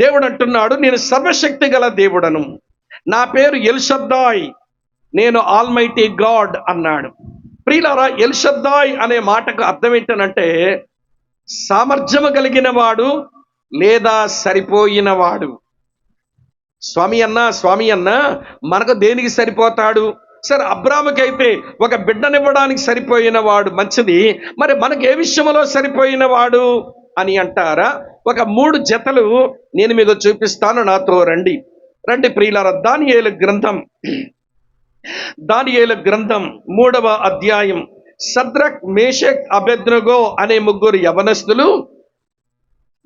దేవుడు అంటున్నాడు నేను సర్వశక్తి గల దేవుడను. నా పేరు ఎల్షద్దాయ్. నేను ఆల్మైటీ గాడ్ అన్నాడు. ప్రియులారా ఎల్షద్దాయ్ అనే మాటకు అర్థం ఏంటనంటే సామర్థ్యము కలిగిన వాడు లేదా సరిపోయినవాడు స్వామి అన్న స్వామి అన్న మనకు దేనికి సరిపోతాడు? సరే అబ్రాముకి ఒక బిడ్డనివ్వడానికి సరిపోయినవాడు మంచిది. మరి మనకు ఏ విషయంలో సరిపోయినవాడు అని అంటారా? ఒక మూడు జతలు నేను మీకు చూపిస్తాను నాతో రండి. రండి ప్రియులార దానియేలు గ్రంథం. దానియేలు గ్రంథం మూడవ అధ్యాయం. సద్రక్ మేషక్ అబెద్నగో అనే ముగ్గురు యవనస్తులు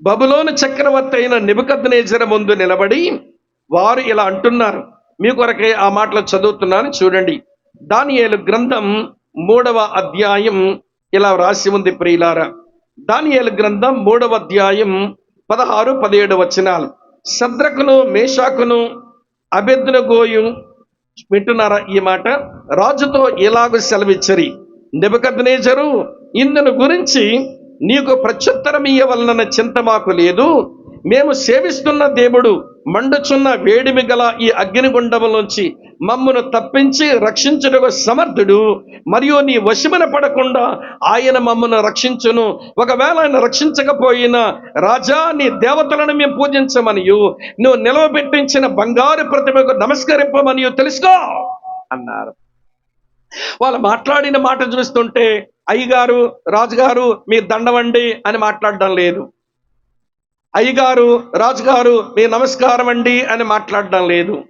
బబులోను చక్రవర్తి అయిన నిబద్నేజర ముందు నిలబడి వారు ఇలా అంటున్నారు. మీ కొరకే ఆ మాటలు చదువుతున్నాను చూడండి. దానియేలు గ్రంథం మూడవ అధ్యాయం ఇలా రాసి ఉంది ప్రియులారా. దానియేలు గ్రంథం మూడవ అధ్యాయం పదహారు పదిహేడు వచనాలు. శద్రకును మేషాకును అభ్యర్థునగోయు వింటున్నారా ఈ మాట? రాజుతో ఇలాగ సెలవిచ్చరి. నెబకద్నేజరు ఇందును గురించి నీకు ప్రత్యుత్తరం ఇయ్యవలన చింత మాకు లేదు. మేము సేవిస్తున్న దేవుడు మండుచున్న వేడిమి గల ఈ అగ్నిగుండములోంచి మమ్మను తప్పించి రక్షించుటకు సమర్థుడు మరియు నీ వశమున పడకుండా ఆయన మమ్మను రక్షించును. ఒకవేళ ఆయన రక్షించకపోయినా రాజా నీ దేవతలను మేము పూజించమనియు. నువ్వు నిలవబెట్టించిన బంగారు ప్రతిమకు నమస్కరింపమనియు. తెలుసుకో అన్నారు. వాళ్ళు మాట్లాడిన మాట చూస్తుంటే అయ్యగారు రాజుగారు మీ దండవండి అని మాట్లాడడం లేదు. అయ్యగారు రాజుగారు మీ నమస్కారం అండి అని మాట్లాడడం లేదు.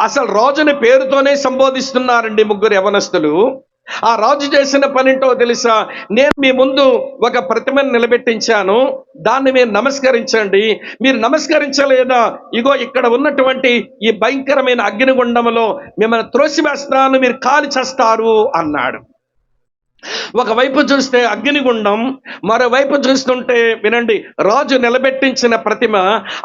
అసలు రాజుని పేరుతోనే సంబోధిస్తున్నారండి ముగ్గురు యవనస్తులు. ఆ రాజు చేసిన పనింటో తెలుసా? నేను మీ ముందు ఒక ప్రతిమను నిలబెట్టించాను. దాన్ని మీరు నమస్కరించండి. మీరు నమస్కరించలేదా? ఇగో ఇక్కడ ఉన్నటువంటి ఈ భయంకరమైన అగ్నిగుండములో మిమ్మల్ని త్రోసివేస్తాను మీరు కాలి చేస్తారు అన్నాడు. ఒకవైపు చూస్తే అగ్నిగుండం మరోవైపు చూస్తుంటే వినండి రాజు నిలబెట్టించిన ప్రతిమ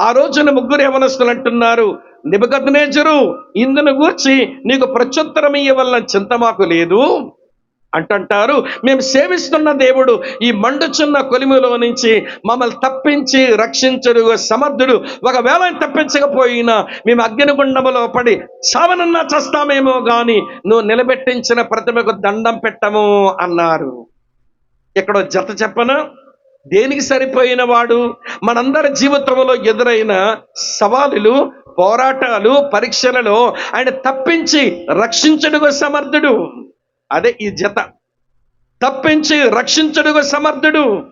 ఆ రోజున ముగ్గురు యవనస్తులు అంటున్నారు నిబద్నేజరు ఇందును గూర్చి నీకు ప్రత్యుత్తరం ఇవ్వాలని చింత మాకు లేదు. అంటుంటారు. మేము సేవిస్తున్న దేవుడు ఈ మండుచున్న కొలిమిలో నుంచి మమ్మల్ని తప్పించి రక్షించడు సమర్థుడు. ఒకవేళ తప్పించకపోయినా మేము అగ్నిగుండములో పడి చావనన్నా చస్తామేమో కానీ నువ్వు నిలబెట్టించిన ప్రతిమకు దండం పెట్టము అన్నారు. ఇక్కడ జత చెప్పన? దేనికి సరిపోయిన వాడు? మనందరి జీవితంలో ఎదురైన సవాలులు పోరాటాలు పరీక్షలలో ఆయన తప్పించి రక్షించడుగా సమర్థుడు. అదే ఈ జత. తప్పించి రక్షించడుగు సమర్థుడు.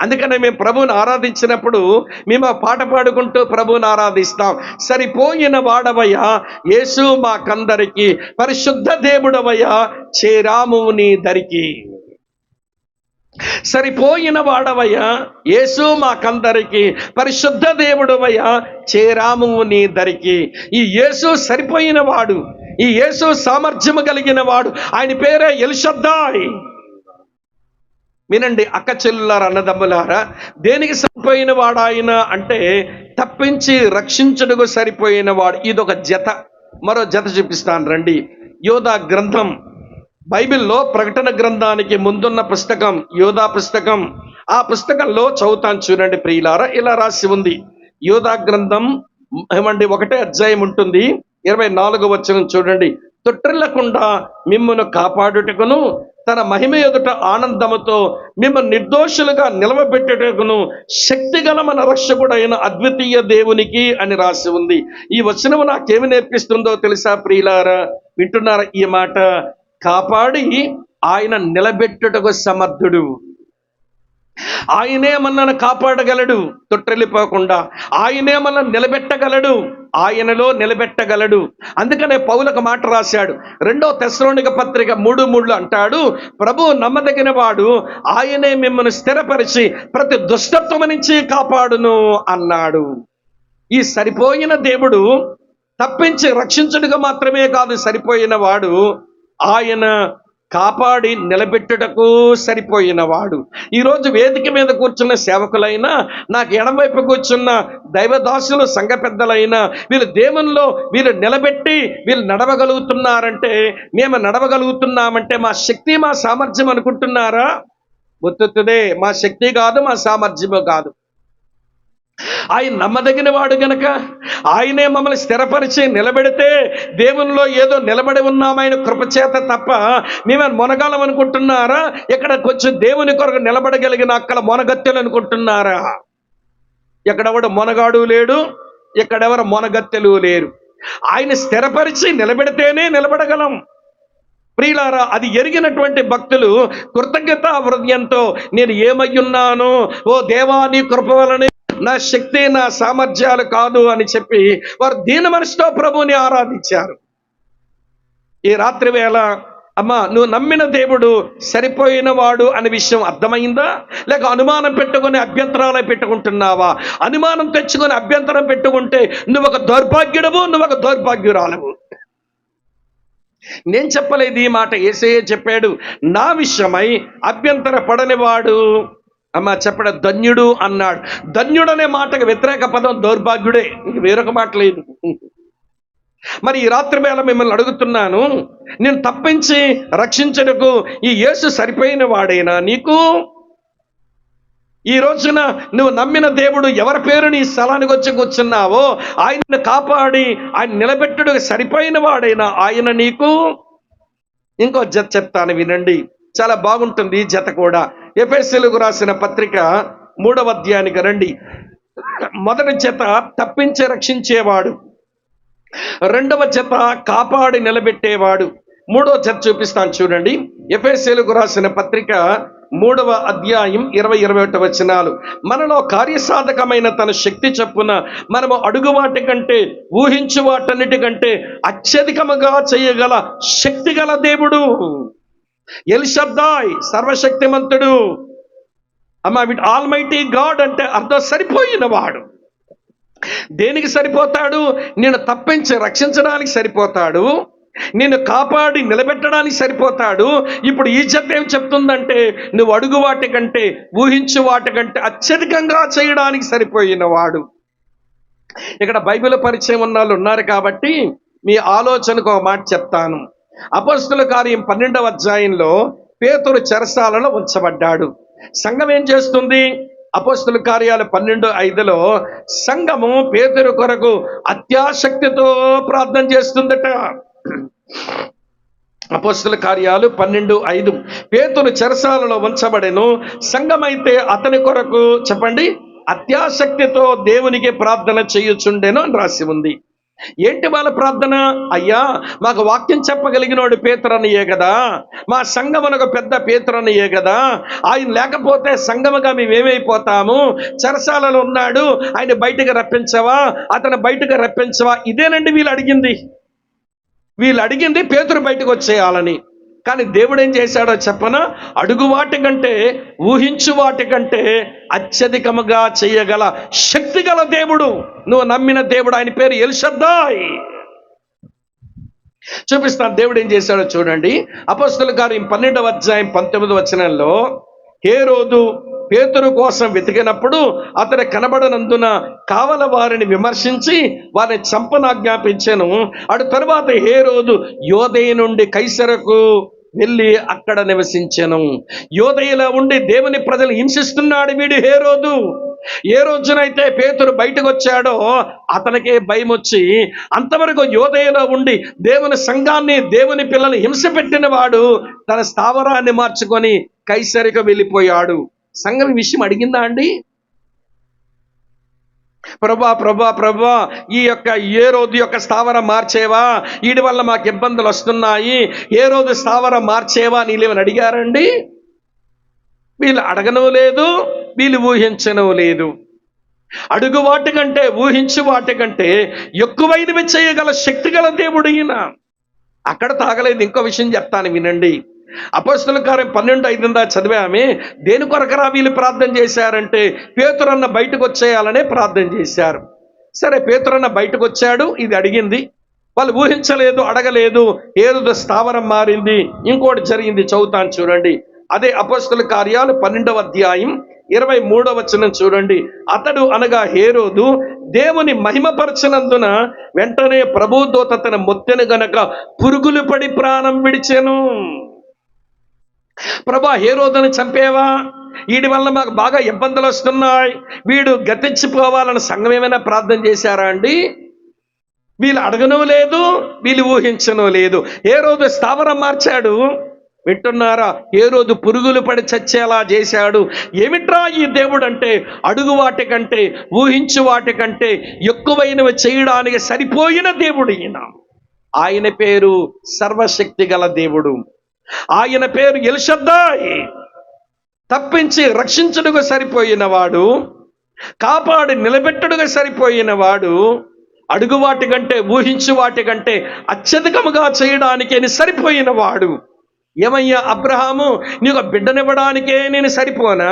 అందుకనే మేము ప్రభువుని ఆరాధించినప్పుడు మేము ఆ పాట పాడుకుంటూ ప్రభువుని ఆరాధిస్తాం. సరిపోయిన వాడవయ్యా యేసు మాకందరికి పరిశుద్ధ దేవుడవయ్యా చేరాము నీ దరికి. సరిపోయిన వాడవయ్యా యేసు మాకందరికి పరిశుద్ధ దేవుడవయ్యా చేరాము నీ దరికి. ఈ యేసు సరిపోయిన వాడు ఈ యేసు సామర్థ్యము కలిగిన వాడు ఆయన పేరే ఎల్షద్దాయ్. వినండి అక్క చెల్లులారా అన్నదమ్ములారా దేనికి సరిపోయిన వాడాయన అంటే తప్పించి రక్షించుటకు సరిపోయిన వాడు ఇదొక జత. మరో జత చూపిస్తాను రండి. యోధా గ్రంథం బైబిల్లో ప్రకటన గ్రంథానికి ముందున్న పుస్తకం యోధా పుస్తకం. ఆ పుస్తకంలో చదువుతాను చూడండి ప్రియులారా ఇలా రాసి ఉంది. యోధా గ్రంథం ఏమండి ఒకటే అధ్యాయం ఉంటుంది. ఇరవై నాలుగు వచ్చిన చూడండి. తొట్టిల్లకుండా మిమ్మను కాపాడుటకును తన మహిమ ఎదుట ఆనందముతో మిమ్మల్ని నిర్దోషులుగా నిలవబెట్టేటకును శక్తిగల మన రక్షకుడైన అద్వితీయ దేవునికి అని రాసి ఉంది. ఈ వచనము నాకేమి నేర్పిస్తుందో తెలుసా ప్రియులారా? వింటున్నారా ఈ మాట? కాపాడి ఆయన నిలబెట్టుటకు సమర్థుడు. ఆయనే మనల్ని కాపాడగలడు తొట్టెళ్ళిపోకుండా ఆయనే మనల్ని నిలబెట్టగలడు ఆయనలో నిలబెట్టగలడు. అందుకనే పౌలకు మాట రాశాడు. రెండో తెస్రోనిక పత్రిక మూడు మూడు అంటాడు ప్రభు నమ్మదగిన వాడు ఆయనే మిమ్మల్ని స్థిరపరిచి ప్రతి దుష్టత్వం నుంచి కాపాడును అన్నాడు. ఈ సరిపోయిన దేవుడు తప్పించి రక్షించుడుగా మాత్రమే కాదు సరిపోయిన వాడు ఆయన కాపాడి నిలబెట్టుటకు సరిపోయిన వాడు ఈరోజు వేదిక మీద కూర్చున్న సేవకులైనా నాకు ఎడమవైపు కూర్చున్న దైవదాసులు సంఘ పెద్దలైనా వీళ్ళు దేవునిలో వీళ్ళు నిలబెట్టి వీళ్ళు నడవగలుగుతున్నారంటే మేము నడవగలుగుతున్నామంటే మా శక్తి మా సామర్థ్యం అనుకుంటున్నారా? గుర్తుతుదే మా శక్తి కాదు మా సామర్థ్యము కాదు. ఆయన నమ్మదగిన వాడు గనక ఆయనే మమ్మల్ని స్థిరపరిచి నిలబెడితే దేవునిలో ఏదో నిలబడి ఉన్నాం ఆయన కృపచేత తప్ప మేమేమైనా మొనగాలం అనుకుంటున్నారా? ఇక్కడ కొంచెం దేవుని కొరకు నిలబడగలిగిన అక్కడ మొనగత్తెలు అనుకుంటున్నారా? ఎక్కడెవడు మొనగాడు లేడు ఎక్కడెవరు మొనగత్తెలు లేరు. ఆయన స్థిరపరిచి నిలబెడితేనే నిలబడగలం. ప్రియులారా అది ఎరిగినటువంటి భక్తులు కృతజ్ఞత హృదయంతో నేను ఏమయ్యున్నాను ఓ దేవా నీ కృప వలనే నా శక్తి నా సామర్థ్యాలు కాదు అని చెప్పి వారు దీని మనసుతో ప్రభుని ఆరాధించారు. ఈ రాత్రి వేళ అమ్మా నువ్వు నమ్మిన దేవుడు సరిపోయిన వాడు అనే విషయం అర్థమైందా? లేక అనుమానం పెట్టుకుని అభ్యంతరాలు పెట్టుకుంటున్నావా? అనుమానం తెచ్చుకొని అభ్యంతరం పెట్టుకుంటే నువ్వు ఒక దౌర్భాగ్యుడవు నువ్వు ఒక దౌర్భాగ్యురాలవు. నేను చెప్పలేదు ఈ మాట ఏసయ్య చెప్పాడు నా విషయమై అభ్యంతర పడనివాడు అమ్మ చెప్పడ ధన్యుడు అన్నాడు. ధన్యుడు అనే మాటకు వ్యతిరేక పదం దౌర్భాగ్యుడే. ఇంక వేరొక మాట లేదు. మరి ఈ రాత్రి వేళ మిమ్మల్ని అడుగుతున్నాను నేను తప్పించి రక్షించడకు ఈ యేసు సరిపోయిన వాడైనా నీకు? ఈ రోజున నువ్వు నమ్మిన దేవుడు ఎవరి పేరు నీ స్థలానికి వచ్చి కూర్చున్నావో ఆయనను కాపాడి ఆయన నిలబెట్టుడు సరిపోయిన వాడైనా ఆయన నీకు? ఇంకో జత చెప్తాను వినండి. చాలా బాగుంటుంది ఈ జత కూడా. ఎఫ్ఎస్సీలకు రాసిన పత్రిక మూడవ అధ్యాయానికి రండి. మొదటి చేత తప్పించి రక్షించేవాడు. రెండవ చేత కాపాడి నిలబెట్టేవాడు. మూడవ చేత చూపిస్తాను చూడండి. ఎఫ్ఎస్సీలకు రాసిన పత్రిక మూడవ అధ్యాయం ఇరవై ఇరవై ఒకటి వచనాలు. మనలో కార్యసాధకమైన తన శక్తి చొప్పున మనము అడుగు వాటి కంటే ఊహించు వాటన్నిటికంటే అత్యధికముగా చేయగల శక్తి గల దేవుడు. ఎల్షబ్దాయ్ సర్వశక్తిమంతుడు. అమ్మ విట్ ఆల్మైటీ గాడ్ అంటే అర్థం సరిపోయిన వాడు దేనికి సరిపోతాడు? నేను తప్పించి రక్షించడానికి సరిపోతాడు. నేను కాపాడి నిలబెట్టడానికి సరిపోతాడు. ఇప్పుడు ఈ జత ఏం చెప్తుందంటే నువ్వు అడుగు వాటి కంటే ఊహించు వాటి కంటే అత్యధికంగా చేయడానికి సరిపోయిన వాడు ఇక్కడ బైబిల్ పరిచయం ఉన్న వాళ్ళు ఉన్నారు కాబట్టి మీ ఆలోచనకు ఒక మాట చెప్తాను. అపస్తుల కార్యం పన్నెండవ అధ్యాయంలో పేతురు చెరసాలలో ఉంచబడ్డాడు. సంఘం ఏం చేస్తుంది? అపస్తుల కార్యాలు పన్నెండు ఐదులో సంఘము పేతురు కొరకు అత్యాసక్తితో ప్రార్థన చేస్తుందట. అపస్తుల కార్యాలు పన్నెండు ఐదు. పేతురు చెరసాలలో ఉంచబడెను. సంఘమైతే అతని కొరకు చెప్పండి? అత్యాసక్తితో దేవునికి ప్రార్థన చేయుచుండెను అని రాసి ఉంది. ఏంటి వాళ్ళ ప్రార్థన? అయ్యా మాకు వాక్యం చెప్పగలిగినోడు పేతరనియే కదా. మా సంఘమునకు పెద్ద పేతరనియే కదా. ఆయన లేకపోతే సంఘముగా మేమేమైపోతాము? చెరసాలలో ఉన్నాడు ఆయన బయటకు రప్పించవా? అతను బయటకు రప్పించవా? ఇదేనండి వీళ్ళు అడిగింది. వీళ్ళు అడిగింది పేతురు బయటకు వచ్చేయాలని. కానీ దేవుడు ఏం చేశాడో చెప్పన? అడుగు వాటి కంటే ఊహించు వాటి కంటే అత్యధికముగా చేయగల శక్తి గల దేవుడు. నువ్వు నమ్మిన దేవుడు ఆయన పేరు ఎల్షద్దాయ్. చూపిస్తాను దేవుడు ఏం చేశాడో చూడండి. అపస్తుల గారు పన్నెండవ అధ్యాయం పంతొమ్మిది వచనంలో ఏ రోజు పేతురు కోసం వెతికినప్పుడు అతడు కనబడనందున కావల వారిని విమర్శించి వారిని చంపనాజ్ఞాపించాను. అటు తర్వాత ఏ రోజు యోదయ నుండి కైసరకు వెళ్ళి అక్కడ నివసించను. యోధయలో ఉండి దేవుని ప్రజలు హింసిస్తున్నాడు వీడు ఏ రోజు ఏ రోజునైతే పేతురు బయటకు వచ్చాడో అతనికే భయం వచ్చి అంతవరకు యోధయలో ఉండి దేవుని సంఘాన్ని దేవుని పిల్లలు హింస పెట్టిన వాడు తన స్థావరాన్ని మార్చుకొని కైసరిక వెళ్ళిపోయాడు. సంఘం విషయం అడిగిందా అండి? ప్రభా ప్రభా ప్రభా ఈ యొక్క ఏ రోజు యొక్క స్థావరం మార్చేవా? వీడి వల్ల మాకు ఇబ్బందులు వస్తున్నాయి. ఏ రోజు స్థావరం మార్చేవా నీళ్ళేమని అడిగారండి? వీళ్ళు అడగను లేదు వీళ్ళు ఊహించను లేదు. అడుగు వాటి కంటే ఊహించు వాటి కంటే ఎక్కువైనవి చేయగల శక్తి గల దేవుడు ఈయన. అక్కడ తాగలేదు ఇంకో విషయం చెప్తాను వినండి. అపస్తుల కార్యం పన్నెండు ఐదుందా చదివామే. దేని కొరకరా వీళ్ళు ప్రార్థన చేశారంటే పేతురన్న బయటకు వచ్చేయాలనే ప్రార్థన చేశారు. సరే పేతురన్న బయటకు వచ్చాడు ఇది అడిగింది. వాళ్ళు ఊహించలేదు అడగలేదు. ఏదో స్థావరం మారింది ఇంకోటి జరిగింది చదువుతాను చూడండి. అదే అపస్తుల కార్యాలు పన్నెండవ అధ్యాయం ఇరవై మూడవ వచనం చూడండి. అతడు అనగా హేరోదు దేవుని మహిమపరచనందున వెంటనే ప్రభు దూత తన మొత్తెను గనక పురుగులు పడి ప్రాణం విడిచెను. ప్రభా ఏ రోజున చంపేవా? వీడి వల్ల మాకు బాగా ఇబ్బందులు వస్తున్నాయి. వీడు గతించిపోవాలని సంఘం ఏమైనా ప్రార్థన చేశారా అండి? వీళ్ళు అడగను లేదు వీళ్ళు ఊహించను లేదు. ఏ రోజు స్థావరం మార్చాడు? వింటున్నారా? ఏ రోజు పురుగులు పడి చచ్చేలా చేశాడు? ఏమిట్రా ఈ దేవుడు అంటే అడుగు వాటి కంటే ఊహించు వాటి కంటే ఎక్కువైనవి చేయడానికి సరిపోయిన దేవుడు ఈయన. ఆయన పేరు సర్వశక్తి గల దేవుడు. ఆయన పేరు ఎల్షద్దాయి. తప్పించి రక్షించడుగా సరిపోయిన వాడు కాపాడి నిలబెట్టడుగా సరిపోయిన వాడు అడుగు వాటి కంటే ఊహించు వాటి కంటే అత్యధికముగా చేయడానికి ఆయన సరిపోయిన వాడు ఏమయ్యా అబ్రహాము నీకు ఒక బిడ్డనివ్వడానికే నేను సరిపోనా?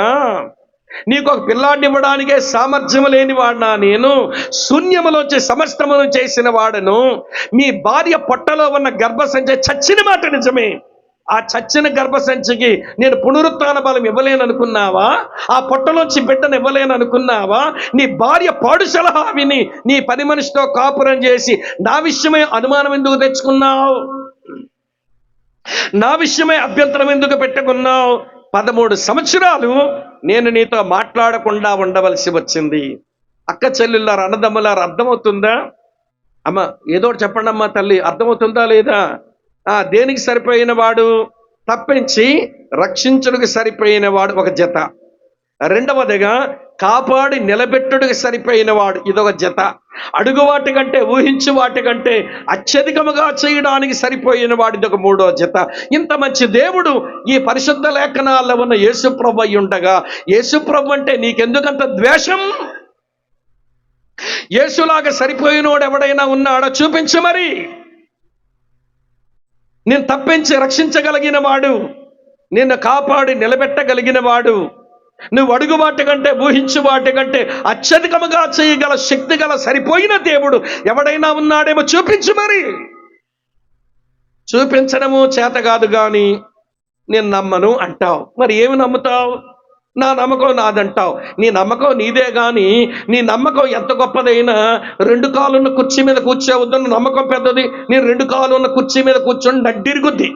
నీకు ఒక పిల్లాడిని ఇవ్వడానికే సామర్థ్యం లేని వాడినా నేను శూన్యములోంచి సమస్తమును చేసిన వాడను? మీ భార్య పొట్టలో ఉన్న గర్భసంచ చచ్చిన మాట నిజమే. ఆ చచ్చిన గర్భసంచికి నేను పునరుత్న బలం ఇవ్వలేను అనుకున్నావా ఆ పొట్టలోంచి బిడ్డను ఇవ్వలేను అనుకున్నావా నీ భార్య పాడు సలహా విని నీ పని మనిషితో కాపురం చేసి నా విషయమే అనుమానం ఎందుకు తెచ్చుకున్నావు? నా విషయమే అభ్యంతరం ఎందుకు పెట్టుకున్నావు? పదమూడు సంవత్సరాలు నేను నీతో మాట్లాడకుండా ఉండవలసి వచ్చింది. అక్క చెల్లెళ్ళారు అన్నదమ్ములారు అర్థమవుతుందా? అమ్మ ఏదో చెప్పండమ్మా చెప్పండి అమ్మా తల్లి అర్థమవుతుందా లేదా? దేనికి సరిపోయిన వాడు? తప్పించి రక్షించుడికి సరిపోయిన వాడు ఒక జత. రెండవదిగా కాపాడి నిలబెట్టుడికి సరిపోయిన వాడు ఇదొక జత. అడుగు వాటి కంటే ఊహించు వాటి కంటే అత్యధికముగా చేయడానికి సరిపోయిన వాడు ఇదొక మూడో జత. ఇంత మంచి దేవుడు ఈ పరిశుద్ధ లేఖనాల్లో ఉన్న యేసుప్రభు అయి ఉండగా యేసుప్రభు అంటే నీకెందుకంత ద్వేషం? యేసులాగా సరిపోయినోడు ఎవడైనా ఉన్నాడో? చూపించు మరి. నేను తప్పించి రక్షించగలిగిన వాడు నిన్ను కాపాడి నిలబెట్టగలిగిన వాడు నువ్వు అడుగు వాటి కంటే ఊహించు వాటి కంటే అత్యధికముగా చేయగల శక్తి గల సరిపోయిన దేవుడు ఎవడైనా ఉన్నాడేమో చూపించు మరి. చూపించడము చేత కాదు కానీ నేను నమ్మను అంటావు. మరి ఏమి నమ్ముతావు? నా నమ్మకం నాదంటావు. నీ నమ్మకం నీదే కానీ నీ నమ్మకం ఎంత గొప్పదైనా రెండు కాలున్న కుర్చీ మీద కూర్చోవద్దన్న నమ్మకం పెద్దది. నేను రెండు కాలున్న కుర్చీ మీద కూర్చొని నడ్డిరుగుద్ది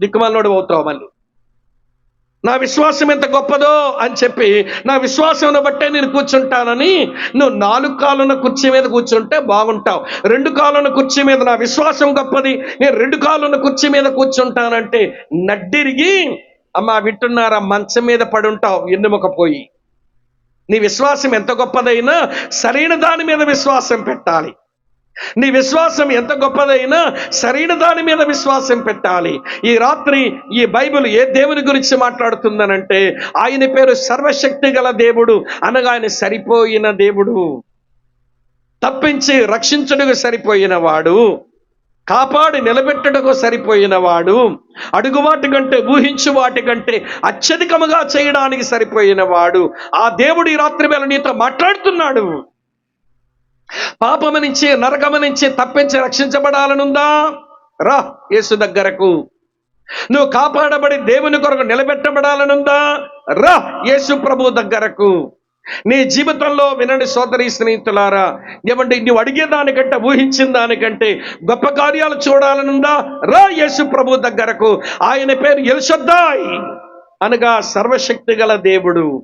దిక్కుమాలోడు అవుతావు మళ్ళీ. నా విశ్వాసం ఎంత గొప్పదో అని చెప్పి నా విశ్వాసం బట్టే నేను కూర్చుంటానని నువ్వు నాలుగు కాలున్న కుర్చీ మీద కూర్చుంటే బాగుంటావు. రెండు కాలున్న కుర్చీ మీద నా విశ్వాసం గొప్పది. నేను రెండు కాలున్న కుర్చీ మీద కూర్చుంటానంటే నడ్డిరిగి అమ్మా వింటున్నారా? మంచం మీద పడుంటావు ఎన్నుమకపోయి. నీ విశ్వాసం ఎంత గొప్పదైనా సరైన దాని మీద విశ్వాసం పెట్టాలి. నీ విశ్వాసం ఎంత గొప్పదైనా సరైన దాని మీద విశ్వాసం పెట్టాలి. ఈ రాత్రి ఈ బైబిల్ ఏ దేవుని గురించి మాట్లాడుతుందనంటే ఆయన పేరు సర్వశక్తి గల దేవుడు అనగా ఆయన సరిపోయిన దేవుడు. తప్పించి రక్షించుటకు సరిపోయిన వాడు. కాపాడి నిలబెట్టడకు సరిపోయిన వాడు. కంటే ఊహించు వాటి కంటే అత్యధికముగా చేయడానికి సరిపోయిన వాడు. ఆ దేవుడు ఈ రాత్రి వేళ నీతో మాట్లాడుతున్నాడు. పాపము నుంచి నరకము నుంచి తప్పించి రక్షించబడాలనుందా? రా యేసు దగ్గరకు. నువ్వు కాపాడబడి దేవుని కొరకు నిలబెట్టబడాలనుందా? రా యేసు ప్రభు దగ్గరకు. నీ జీవితంలో వినండి సోదరి స్నేహితులారా ఏమండి నువ్వు అడిగే దానికంటే ఊహించిన దానికంటే గొప్ప కార్యాలు చూడాలనుందా? రా యేసు ప్రభు దగ్గరకు. ఆయన పేరు ఎలుసొద్దాయి అనగా సర్వశక్తి గల దేవుడు.